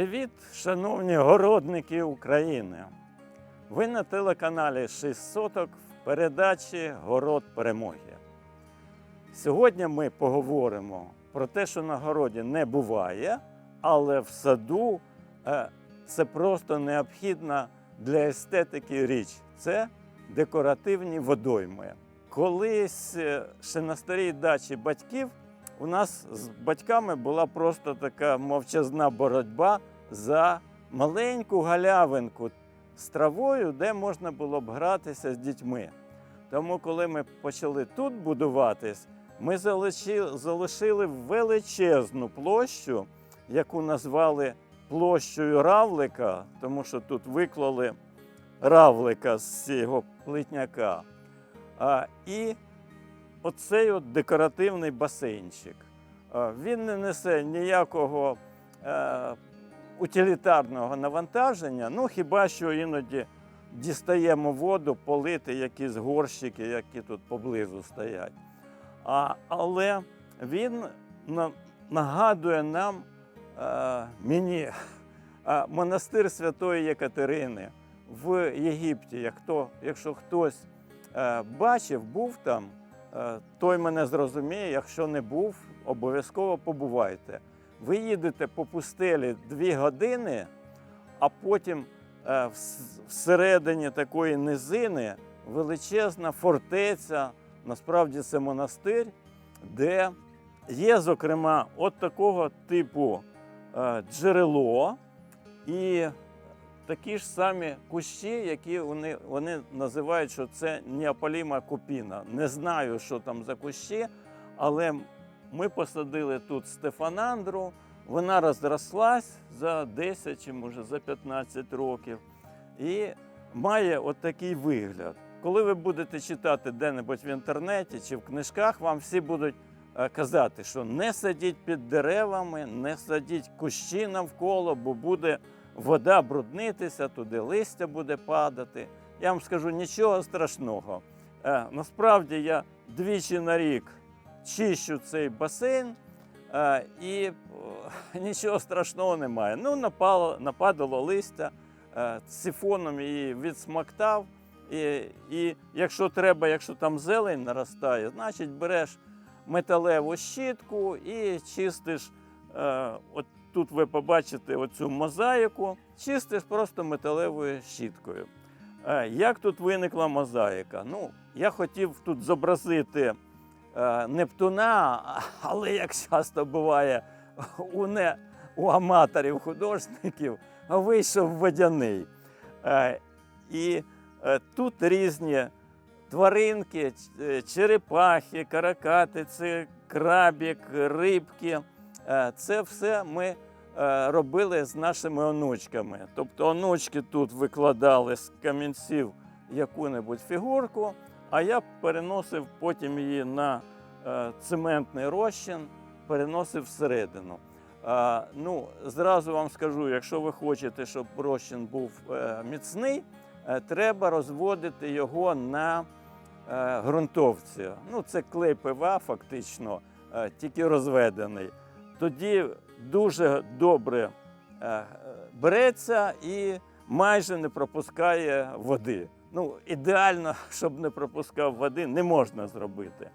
Привіт, шановні городники України! Ви на телеканалі 6 соток в передачі Город перемоги. Сьогодні ми поговоримо про те, що на городі не буває, але в саду е, це просто необхідна для естетики річ. Це декоративні водойми. Колись е, ще на старій дачі батьків у нас з батьками була просто така мовчазна боротьба за маленьку галявинку з травою, де можна було б гратися з дітьми. Тому, коли ми почали тут будуватись, ми залишили величезну площу, яку назвали площею равлика, тому що тут виклали равлика з цього плитняка. А, і оцей от декоративний басейнчик. Він не несе ніякого е, утилітарного навантаження, ну хіба що іноді дістаємо воду, полити якісь горщики, які тут поблизу стоять. А, але він на, нагадує нам е, мені е, монастир Святої Єкатерини в Єгипті. Як хто, якщо хтось е, бачив, був там, е, той мене зрозуміє. Якщо не був, обов'язково побувайте. Ви їдете по пустелі дві години, а потім е, всередині такої низини величезна фортеця, насправді це монастир, де є, зокрема, от такого типу е, джерело і такі ж самі кущі, які вони, вони називають, що це неопаліма купіна. Не знаю, що там за кущі, але ми посадили тут стефанандру. Вона розрослась за 10 чи може за 15 років і має от вигляд. Коли ви будете читати де-небудь в інтернеті чи в книжках, вам всі будуть е, казати, що не садіть під деревами, не садіть кущі навколо, бо буде вода бруднитися, туди листя буде падати. Я вам скажу нічого страшного. Е, Насправді я двічі на рік чищу цей басейн, е, і нічого страшного немає. Ну, напало, нападало листя, е, сифоном її відсмоктав. І, і якщо треба, якщо там зелень наростає, значить береш металеву щітку і чистиш. Е, от тут ви побачите оцю мозаїку, чистиш просто металевою щіткою. Е, як тут виникла мозаїка? Ну, я хотів тут зобразити е, Нептуна, але як часто буває у, не, у аматорів художників, вийшов водяний. Е, і е, тут різні тваринки, е, черепахи, каракатиці, крабік, рибки. Е, Це все ми е, робили з нашими онучками. Тобто онучки тут викладали з камінців яку-небудь фігурку, а я переносив потім її на е, цементний розчин, переносив всередину. Ну, зразу вам скажу, якщо ви хочете, щоб розчин був е, міцний, е, треба розводити його на ґрунтовці. Ну, це клей ПВА фактично, тільки розведений. Тоді дуже добре береться і майже не пропускає води. Ну, ідеально, щоб не пропускав води, не можна зробити.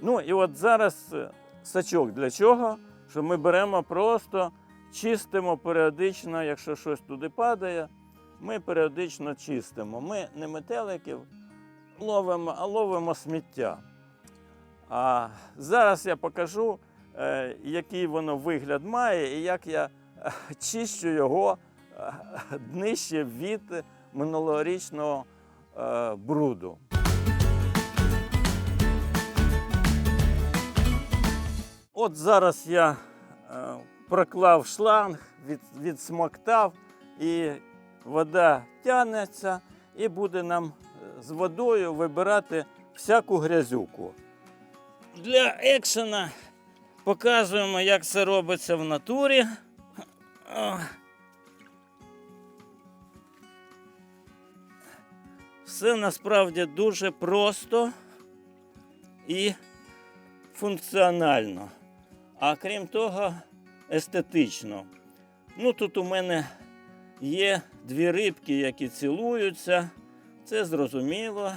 Ну і от зараз е, сачок для чого? Що ми беремо просто чистимо періодично, якщо щось туди падає, ми періодично чистимо. Ми не метеликів ловимо, а ловимо сміття. А зараз я покажу, е, який воно вигляд має і як я е, чищу його днище від минулорічного бруду. От зараз я е, проклав шланг, від, відсмоктав, і вода тягнеться, і буде нам е, з водою вибирати всяку грязюку. Для екшена показуємо, як це робиться в натурі. Все насправді дуже просто і функціонально, а крім того, естетично. Ну, тут у мене є дві рибки, які цілуються. Це зрозуміло.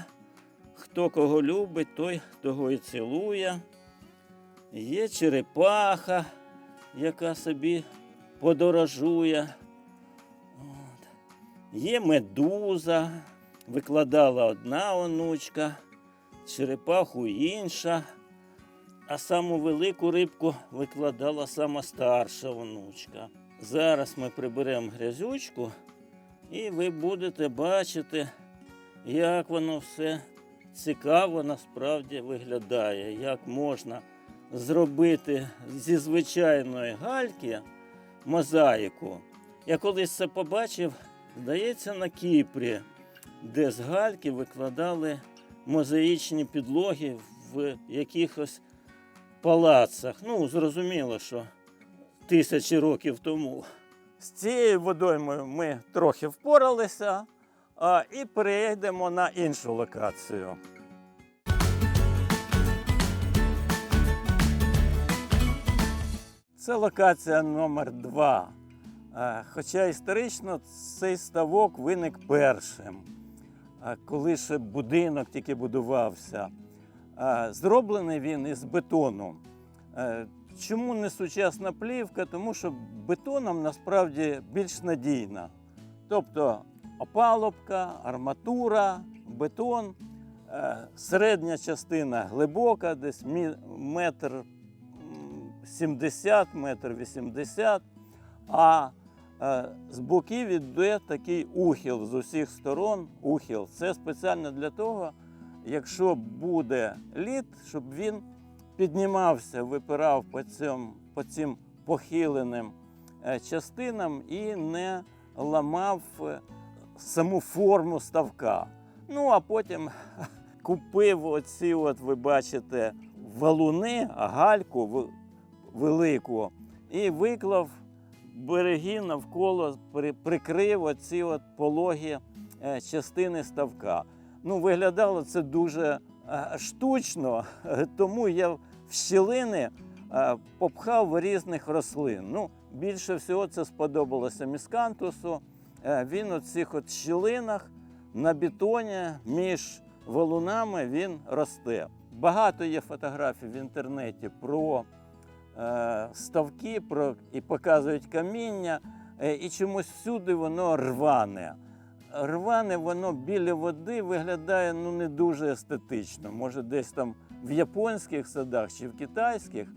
Хто кого любить, той того і цілує. Є черепаха, яка собі подорожує. От. Є медуза, викладала одна онучка, черепаху інша, а саму велику рибку викладала сама старша онучка. Зараз ми приберемо грязючку, і ви будете бачити, як воно все цікаво насправді виглядає, як можна зробити зі звичайної гальки мозаїку. Я колись це побачив, здається, на Кіпрі, де з гальки викладали мозаїчні підлоги в якихось палацах. Ну, зрозуміло, що тисячі років тому. З цією водоймою ми трохи впоралися а, і перейдемо на іншу локацію. Це локація номер 2 Хоча історично цей ставок виник першим, коли ще будинок тільки будувався. Зроблений він із бетону. Е, Чому не сучасна плівка? Тому що бетоном насправді більш надійна. Тобто опалубка, арматура, бетон, е, середня частина глибока, десь метр м, 70, метр 80, а е, з боків іде такий ухил з усіх сторон. Ухил. Це спеціально для того, якщо буде лід, щоб він піднімався, випирав по, цьому, по цим похиленим е, частинам і не ламав е, саму форму ставка. Ну а потім купив оці, от ви бачите, валуни, гальку велику, і виклав береги навколо, прикрив оці от пологі е, частини ставка. Ну, виглядало це дуже е, штучно, тому я в щілини е, попхав різних рослин. Ну, більше всього це сподобалося міскантусу. Він у цих от щілинах на бетоні між валунами він росте. Багато є фотографій в інтернеті про ставки, і показують каміння, е, і чомусь всюди воно рване. Рване воно біля води виглядає ну, не дуже естетично. Може, десь там в японських садах чи в китайських.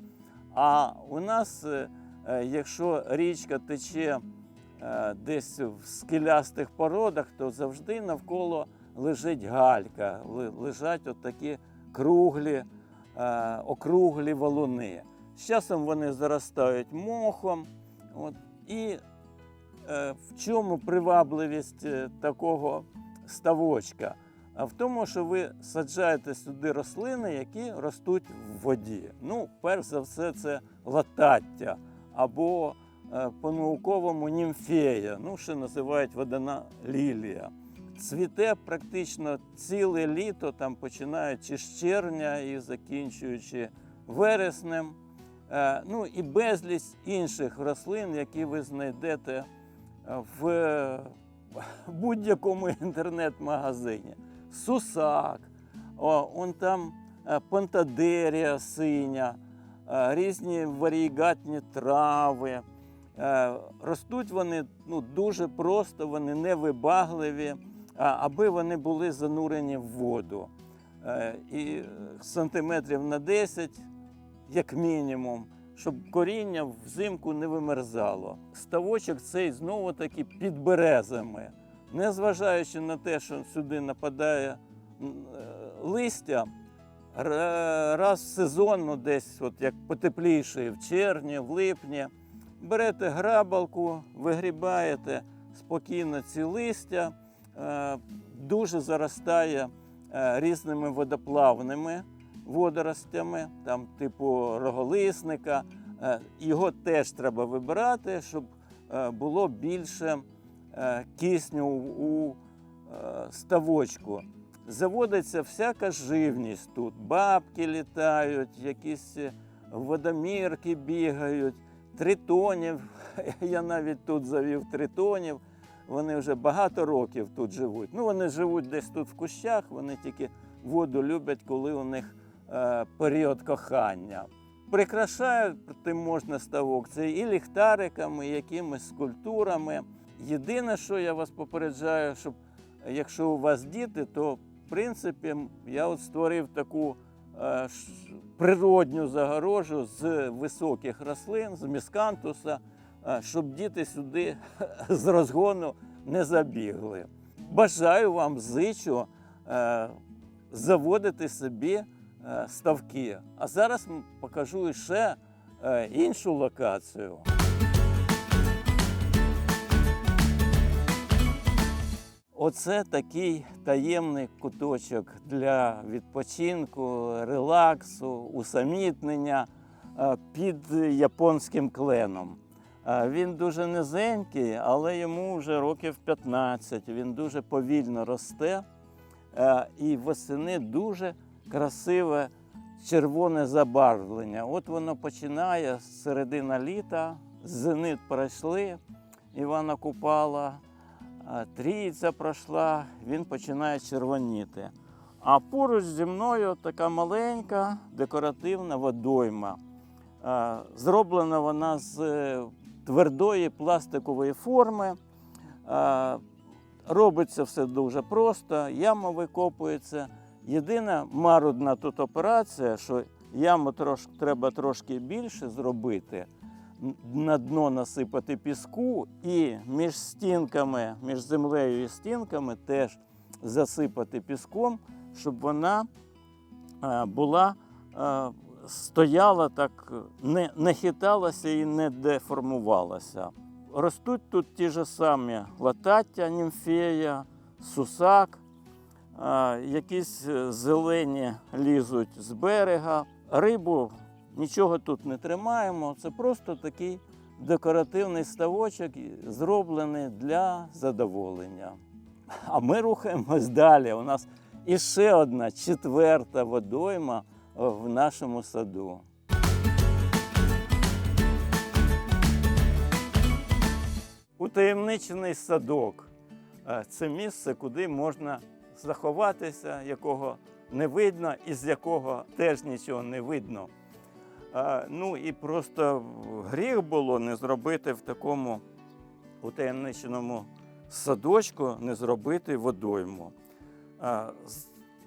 А у нас, е, е, якщо річка тече е, десь в скелястих породах, то завжди навколо лежить галька, лежать такі круглі, е, округлі валуни. З часом вони заростають мохом. От, і е, в чому привабливість е, такого ставочка? А в тому, що ви саджаєте сюди рослини, які ростуть в воді. Ну, перш за все, це латаття або е, по-науковому німфея, ну, ще називають водяна лілія. Цвіте практично ціле літо, там починаючи з червня і закінчуючи вереснем. Е, Ну і безліч інших рослин, які ви знайдете е, в будь-якому інтернет-магазині. Сусак, о, он там е, пантадерія синя, різні варігатні трави. Ростуть вони ну, дуже просто, вони невибагливі, аби вони були занурені в воду. І сантиметрів на 10, як мінімум, щоб коріння взимку не вимерзало. Ставочок цей знову таки під березами. Незважаючи на те, що сюди нападає е, листя, раз в сезон, ну десь от як потепліше, в червні, в липні, берете грабалку, вигрібаєте спокійно ці листя, е, дуже заростає е, різними водоплавними водоростями, там, типу роголисника. Е, Його теж треба вибирати, щоб е, було більше е, кисню у ставочку. Заводиться всяка живність тут. Бабки літають, якісь водомірки бігають. тритонів. Я навіть тут завів тритонів. Вони вже багато років тут живуть. Ну, вони живуть десь тут в кущах, вони тільки воду люблять, коли у них період кохання. Прикрашати можна ставок це і ліхтариками, і якимись скульптурами. Єдине, що я вас попереджаю, щоб якщо у вас діти, то в принципі я от створив таку е, природню загорожу з високих рослин, з міскантуса, е, щоб діти сюди з розгону не забігли. Бажаю вам зичу е, заводити собі е, ставки. А зараз покажу ще е, іншу локацію. Оце такий таємний куточок для відпочинку, релаксу, усамітнення е, під японським кленом. Е, Він дуже низенький, але йому вже років 15. Він дуже повільно росте е, і восени дуже красиве червоне забарвлення. От воно починає з середини літа, зенит пройшли, Івана Купала, трійця пройшла, він починає червоніти. А поруч зі мною така маленька декоративна водойма. Зроблена вона з е, твердої пластикової форми. Робиться все дуже просто, яма викопується. Єдина марудна тут операція, що яму трош, треба трошки більше зробити, на дно насипати піску і між стінками, між землею і стінками теж засипати піском, щоб вона е, була, е, стояла так, не, не хиталася і не деформувалася. Ростуть тут ті ж самі латаття, німфея, сусак, якісь е, зелені лізуть з берега. Рибу нічого тут не тримаємо. Це просто такий декоративний ставочок, зроблений для задоволення. А ми рухаємось далі. У нас іще одна четверта водойма в нашому саду. Утаємничений садок Е, це місце, куди можна заховатися, якого не видно і з якого теж нічого не видно. Ну і просто гріх було не зробити в такому утаємниченому садочку, не зробити водойму.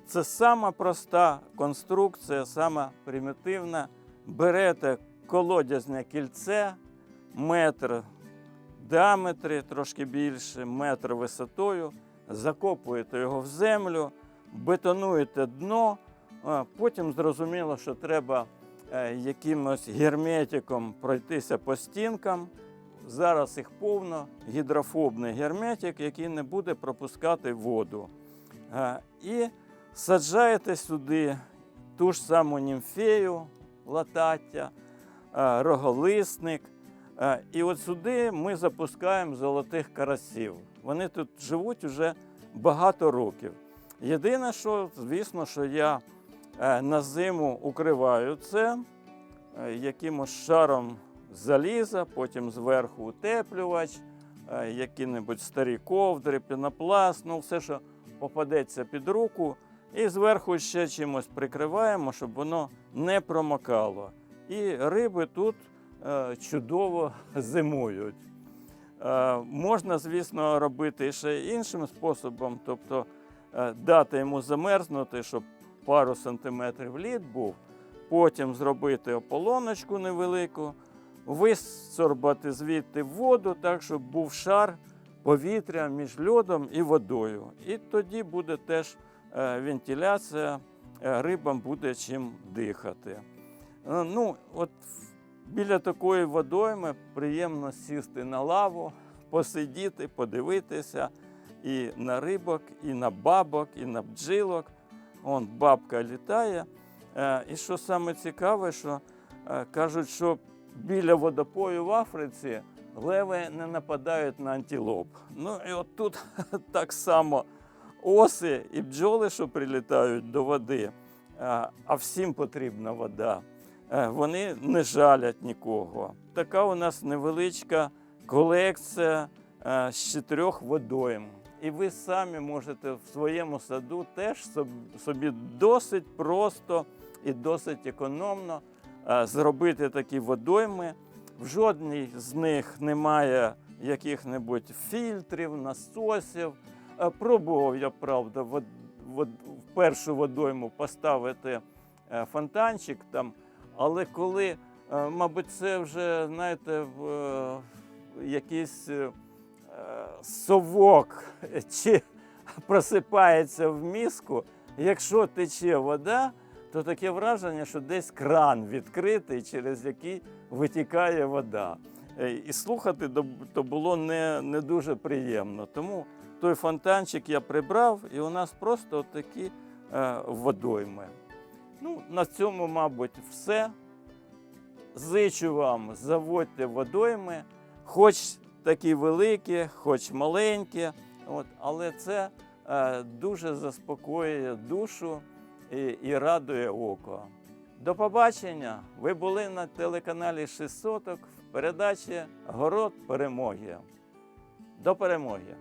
Це сама проста конструкція, сама примітивна. Берете колодязне кільце, метр в трошки більше, метр висотою, закопуєте його в землю, бетонуєте дно, потім зрозуміло, що треба е, якимось герметиком пройтися по стінкам. Зараз їх повно, гідрофобний герметик, який не буде пропускати воду. Е, І саджаєте сюди ту ж саму німфею, латаття, е, роголисник. Е, І от сюди ми запускаємо золотих карасів. Вони тут живуть уже багато років. Єдине, що, звісно, що я е, на зиму укриваю це е, якимось шаром заліза, потім зверху утеплювач, які-небудь старі ковдри, пінопласт, ну все, що попадеться під руку. І зверху ще чимось прикриваємо, щоб воно не промокало. І риби тут чудово зимують. Е, Можна, звісно, робити ще іншим способом, тобто е, дати йому замерзнути, щоб пару сантиметрів лід був, потім зробити ополоночку невелику, висорбати звідти воду так, щоб був шар повітря між льодом і водою. І тоді буде теж е, вентиляція, е, рибам буде чим дихати. Е, Ну, от біля такої водойми приємно сісти на лаву, посидіти, подивитися і на рибок, і на бабок, і на бджілок. Он бабка літає. Е, І що саме цікаве, що е, кажуть, що біля водопою в Африці леви не нападають на антилоп. Ну і от тут так само оси і бджоли, що прилітають до води, а а всім потрібна вода. Е, вони не жалять нікого. Така у нас невеличка колекція е, з чотирьох водойм. І ви самі можете в своєму саду теж собі досить просто і досить економно е, зробити такі водойми. В жодній з них немає яких-небудь фільтрів, насосів. Пробував я, правда, в першу водойму поставити фонтанчик там, але коли, е, мабуть, це вже, знаєте, е, якийсь е, совок чи просипається в мізку, якщо тече вода, то таке враження, що десь кран відкритий, через який витікає вода. І слухати то було не, не дуже приємно. Тому той фонтанчик я прибрав, і у нас просто такі водойми. Ну, на цьому, мабуть, все. Зичу вам, заводьте водойми, хоч такі великі, хоч маленькі, от, але це е, дуже заспокоює душу і, і радує око. До побачення! Ви були на телеканалі 600 в передачі Город перемоги. До перемоги!